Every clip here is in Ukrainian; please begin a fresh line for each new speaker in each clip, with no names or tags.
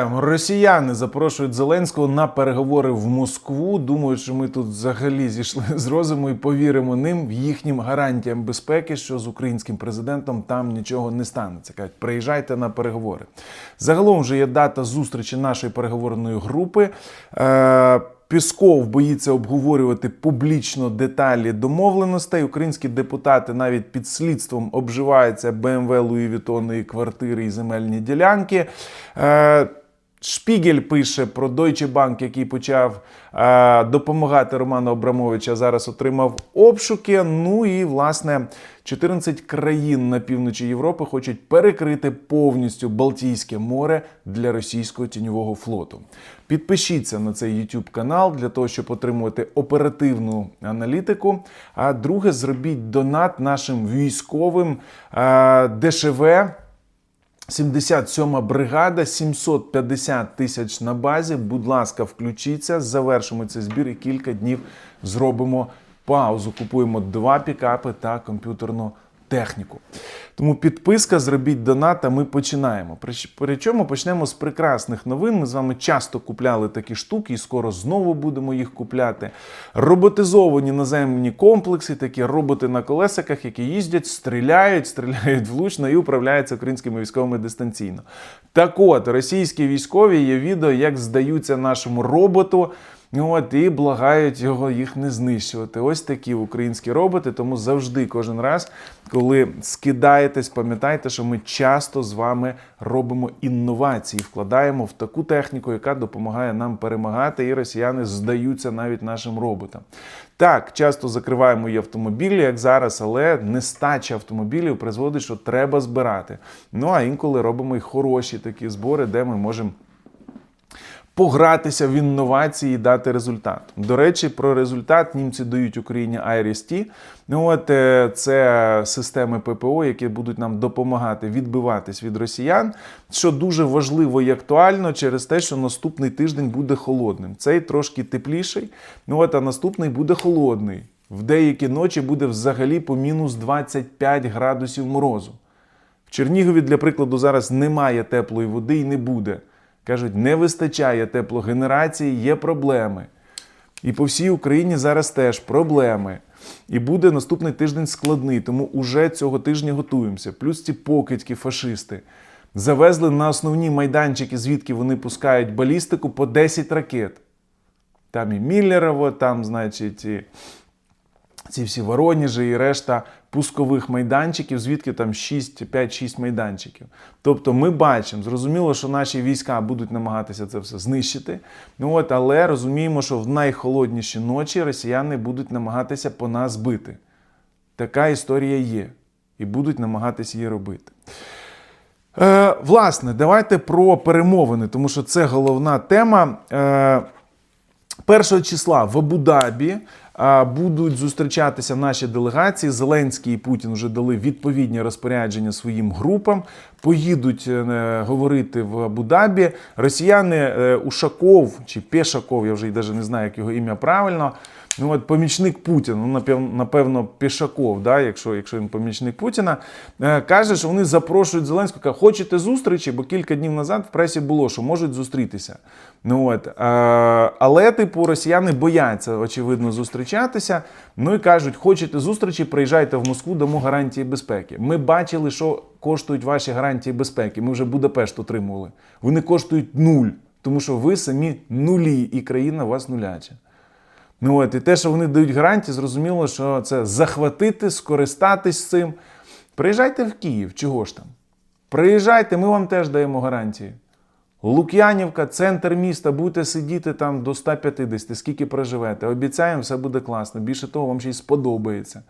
Росіяни запрошують Зеленського на переговори в Москву. Думають, що ми тут взагалі зійшли з розуму і повіримо ним їхнім гарантіям безпеки, що з українським президентом там нічого не станеться. Кажуть, приїжджайте на переговори. Загалом вже є дата зустрічі нашої переговорної групи. Е, Пісков боїться обговорювати публічно деталі домовленостей. Українські депутати навіть під слідством обживаються БМВ Луї Вітонної квартири і земельні ділянки. Шпігель пише про Deutsche Bank, який почав е, допомагати Роману Абрамовичу, а зараз отримав обшуки. Ну і власне 14 країн на півночі Європи хочуть перекрити повністю Балтійське море для російського тіньового флоту. Підпишіться на цей YouTube канал для того, щоб отримувати оперативну аналітику. А друге, зробіть донат нашим військовим е, ДШВ. 77 бригада, 750 тисяч на базі. Будь ласка, включіться, завершимо цей збір і кілька днів зробимо паузу. Купуємо два пікапи та комп'ютерну техніку. Тому підписка, зробіть донат, а ми починаємо. Прич- Причому почнемо з прекрасних новин. Ми з вами часто купляли такі штуки і скоро знову будемо їх купляти. Роботизовані наземні комплекси, такі роботи на колесиках, які їздять, стріляють, стріляють влучно і управляються українськими військовими дистанційно. Так от, російські військові є відео, як здаються нашому роботу. От, і благають його їх не знищувати. Ось такі українські роботи. Тому завжди, кожен раз, коли скидаєтесь, пам'ятайте, що ми часто з вами робимо інновації, вкладаємо в таку техніку, яка допомагає нам перемагати, і росіяни здаються навіть нашим роботам. Так, часто закриваємо і автомобілі, як зараз, але нестача автомобілів призводить, що треба збирати. Ну а інколи робимо й хороші такі збори, де ми можемо погратися в інновації і дати результат. До речі, про результат німці дають Україні IRIS-T. Ну от е, це системи ППО, які будуть нам допомагати відбиватись від росіян, що дуже важливо і актуально через те, що наступний тиждень буде холодним. Цей трошки тепліший. Ну от а наступний буде холодний. В деякі ночі буде взагалі по мінус 25 градусів морозу. В Чернігові, для прикладу, зараз немає теплої води і не буде. Кажуть, не вистачає теплогенерації, є проблеми. І по всій Україні зараз теж проблеми. І буде наступний тиждень складний, тому уже цього тижня готуємося. Плюс ці покидьки, фашисти. Завезли на основні майданчики, звідки вони пускають балістику по 10 ракет. Там і Міллерово, там, значить, і ці всі Вороніжі і решта пускових майданчиків, звідки там 6, 5-6 майданчиків. Тобто ми бачимо, зрозуміло, що наші війська будуть намагатися це все знищити. Ну от, але розуміємо, що в найхолодніші ночі росіяни будуть намагатися по нас бити. Така історія є. І будуть намагатися її робити. Е, власне, давайте про перемовини, тому що це головна тема. Е, 1 числа в Абу-Дабі будуть зустрічатися наші делегації. Зеленський і Путін вже дали відповідні розпорядження своїм групам. Поїдуть е, говорити в Абу-Дабі. Росіяни е, Ушаков чи Пешаков, я вже навіть не знаю, як його ім'я правильно. Ну, от помічник Путіна, ну напевно, Пішаков, да, якщо, якщо він помічник Путіна, е, каже, що вони запрошують Зеленського, каже, хочете зустрічі, бо кілька днів назад в пресі було, що можуть зустрітися. Ну, от, е, але, типу, росіяни бояться, очевидно, зустрічатися. Ну і кажуть, хочете зустрічі, приїжджайте в Москву, дамо гарантії безпеки. Ми бачили, що коштують ваші гарантії безпеки. Ми вже Будапешт отримували. Вони коштують нуль, тому що ви самі нулі, і країна у вас нуляча. Ну от, і те, що вони дають гарантії, зрозуміло, що це захватити, скористатись цим. Приїжджайте в Київ, чого ж там? Приїжджайте, ми вам теж даємо гарантії. Лук'янівка, центр міста, будете сидіти там до 150, скільки проживете. Обіцяємо, все буде класно. Більше того, вам ще й сподобається.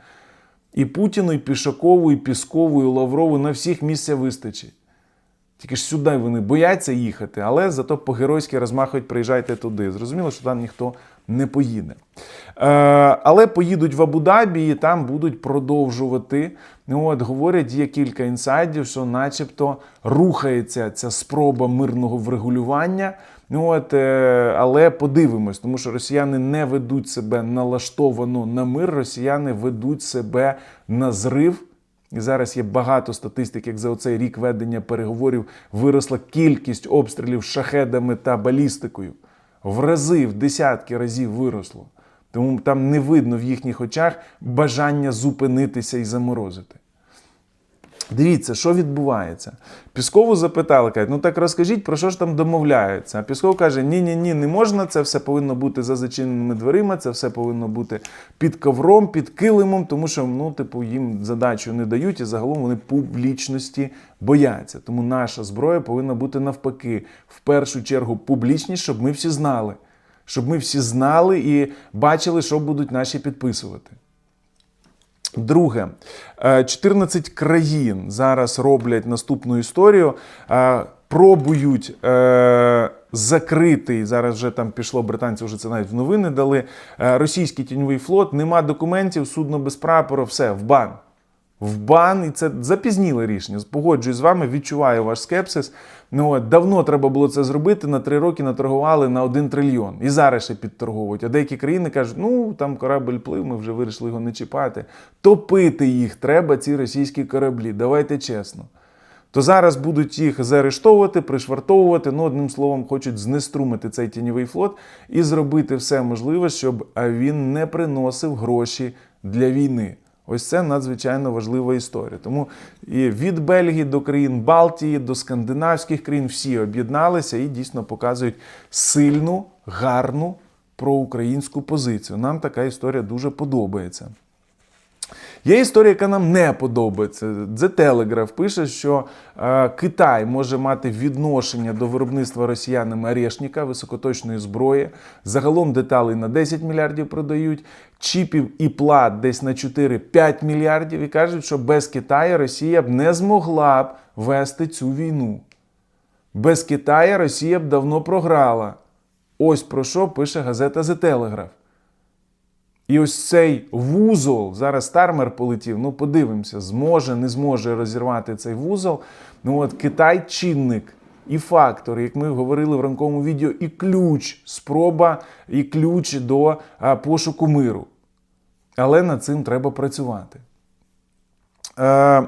І Путіну, і Пішакову, і Піскову, і Лаврову на всіх місця вистачить. Тільки ж сюди вони бояться їхати, але зато по-геройськи розмахують, приїжджайте туди. Зрозуміло, що там ніхто не поїде. Е, але поїдуть в Абу-Дабі і там будуть продовжувати. Ну, от, говорять, є кілька інсайдів, що начебто рухається ця спроба мирного врегулювання. От, е, але подивимось, тому що росіяни не ведуть себе налаштовано на мир, росіяни ведуть себе на зрив І зараз є багато статистик, як за оцей рік ведення переговорів виросла кількість обстрілів шахедами та балістикою. В рази, в десятки разів виросло. Тому там не видно в їхніх очах бажання зупинитися і заморозити. Дивіться, що відбувається. Піскову запитали, кажуть, ну так розкажіть, про що ж там домовляються. А Пісков каже: ні, ні, ні, не можна, це все повинно бути за зачиненими дверима, це все повинно бути під ковром, під килимом, тому що ну, типу, їм задачу не дають, і загалом вони публічності бояться. Тому наша зброя повинна бути навпаки, в першу чергу, публічність, щоб ми всі знали. Щоб ми всі знали і бачили, що будуть наші підписувати. Друге, е, 14 країн зараз роблять наступну історію, е, пробують е, закрити, зараз вже там пішло, британці вже це навіть в новини дали. е, Російський тіньовий флот, нема документів, судно без прапору, все, в бан. В бан, і це запізніле рішення. Погоджуюсь з вами, відчуваю ваш скепсис. Ну, от, давно треба було це зробити. На три роки наторгували на один трильйон. І зараз ще підторговують. А деякі країни кажуть, ну там корабль плив, ми вже вирішили його не чіпати. Топити їх треба, ці російські кораблі. Давайте чесно. То зараз будуть їх заарештовувати, пришвартовувати. Ну, одним словом, хочуть знеструмити цей тіньовий флот і зробити все можливе, щоб він не приносив гроші для війни. Ось це надзвичайно важлива історія. Тому і від Бельгії до країн Балтії, до скандинавських країн всі об'єдналися і дійсно показують сильну, гарну проукраїнську позицію. Нам така історія дуже подобається. Є історія, яка нам не подобається. The Telegraph пише, що е, Китай може мати відношення до виробництва росіянами Орешника, високоточної зброї. Загалом деталей на 10 мільярдів продають, чіпів і плат десь на 4-5 мільярдів. І кажуть, що без Китаю Росія б не змогла б вести цю війну. Без Китаю Росія б давно програла. Ось про що пише газета The Telegraph. І ось цей вузол, зараз Стармер полетів, ну подивимося, зможе, не зможе розірвати цей вузол. Ну от Китай чинник і фактор, як ми говорили в ранковому відео, і ключ, спроба і ключ до пошуку миру. Але над цим треба працювати. Е,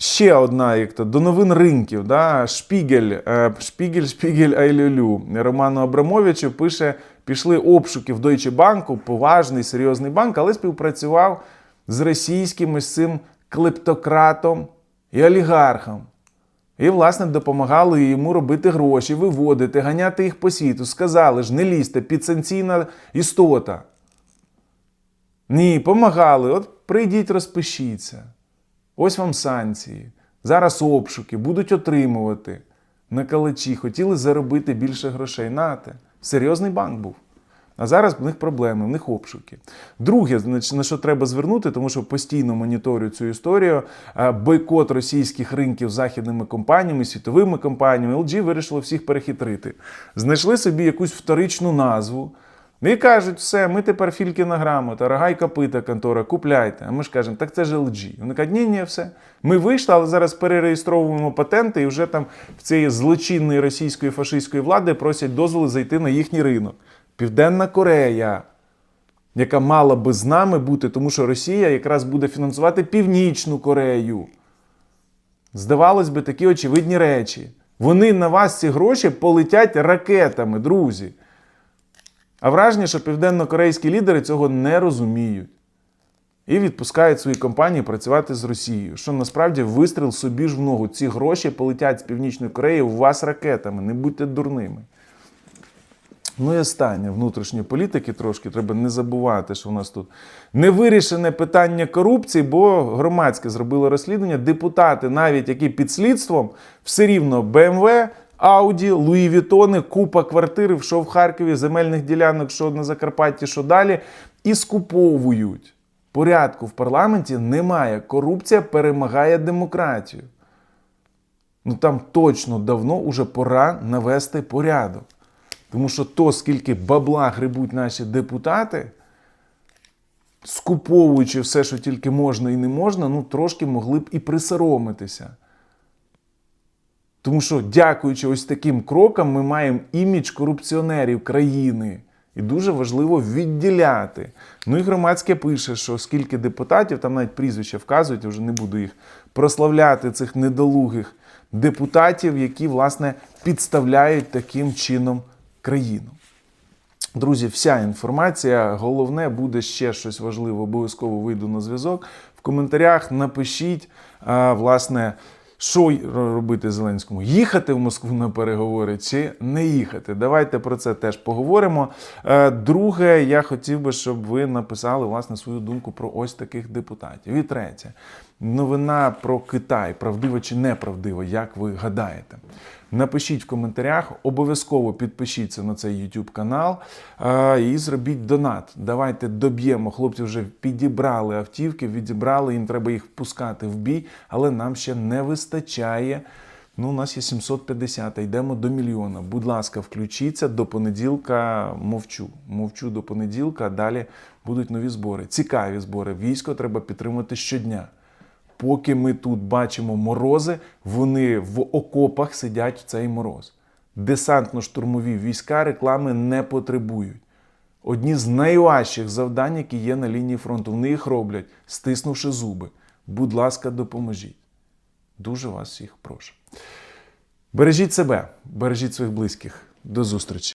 Ще одна, як то до новин ринків. Да? Шпігель, е, Шпігель, Шпігель Айлюлю Роману Абрамовичу пише: пішли обшуки в Deutsche Bank, поважний, серйозний банк, але співпрацював з російським ось цим клептократом і олігархом. І, власне, допомагали йому робити гроші, виводити, ганяти їх по світу. Сказали ж, не лізьте, підсанкційна істота. Ні, помагали. От прийдіть, розпишіться. Ось вам санкції. Зараз обшуки, будуть отримувати. На калачі хотіли заробити більше грошей. Нате. Серйозний банк був. А зараз в них проблеми, в них обшуки. Друге, на що треба звернути, тому що постійно моніторю цю історію. Бойкот російських ринків західними компаніями, світовими компаніями. LG вирішило всіх перехитрити. Знайшли собі якусь вторичну назву. І кажуть, все, ми тепер Фількіна грамота, рога й копита контора, купляйте. А ми ж кажемо, так це ж LG. Вони кажуть, ні, ні, все. Ми вийшли, але зараз перереєстровуємо патенти, і вже там в цієї злочинної російської фашистської влади просять дозволи зайти на їхній ринок. Південна Корея, яка мала би з нами бути, тому що Росія якраз буде фінансувати Північну Корею. Здавалось би, такі очевидні речі. Вони на вас ці гроші полетять ракетами, друзі. А враження, що південно-корейські лідери цього не розуміють і відпускають свої компанії працювати з Росією, що насправді вистріл собі ж в ногу. Ці гроші полетять з Північної Кореї у вас ракетами, не будьте дурними. Ну і останнє внутрішньої політики трошки треба не забувати, що у нас тут невирішене питання корупції, бо громадське зробило розслідування. Депутати, навіть які під слідством, все рівно БМВ, Ауді, Луї Вітони, купа квартир, що в Харкові, земельних ділянок, що на Закарпатті, що далі, і скуповують. Порядку в парламенті немає. Корупція перемагає демократію. Ну там точно давно уже пора навести порядок. Тому що то, скільки бабла грибуть наші депутати, скуповуючи все, що тільки можна і не можна, ну трошки могли б і присоромитися. Тому що, дякуючи ось таким крокам, ми маємо імідж корупціонерів країни. І дуже важливо відділяти. Ну і громадське пише, що скільки депутатів, там навіть прізвища вказують, я вже не буду їх прославляти, цих недолугих депутатів, які, власне, підставляють таким чином країну. Друзі, вся інформація. Головне буде ще щось важливе. Обов'язково вийду на зв'язок. В коментарях напишіть, власне, що робити Зеленському: їхати в Москву на переговори чи не їхати. Давайте про це теж поговоримо. Е, Друге, я хотів би, щоб ви написали власне свою думку про ось таких депутатів. І третє, новина про Китай, правдива чи неправдива, як ви гадаєте? Напишіть в коментарях, обов'язково підпишіться на цей YouTube канал і зробіть донат. Давайте доб'ємо. Хлопці вже підібрали автівки, відібрали, їм треба їх впускати в бій, але нам ще не вистачає. Ну, у нас є 750, а йдемо до мільйона. Будь ласка, включіться до понеділка. Мовчу. Мовчу до понеділка. Далі будуть нові збори. Цікаві збори. Військо треба підтримувати щодня. Поки ми тут бачимо морози, вони в окопах сидять в цей мороз. Десантно-штурмові війська реклами не потребують. Одні з найважчих завдань, які є на лінії фронту. Вони їх роблять, стиснувши зуби. Будь ласка, допоможіть. Дуже вас всіх прошу. Бережіть себе, бережіть своїх близьких. До зустрічі!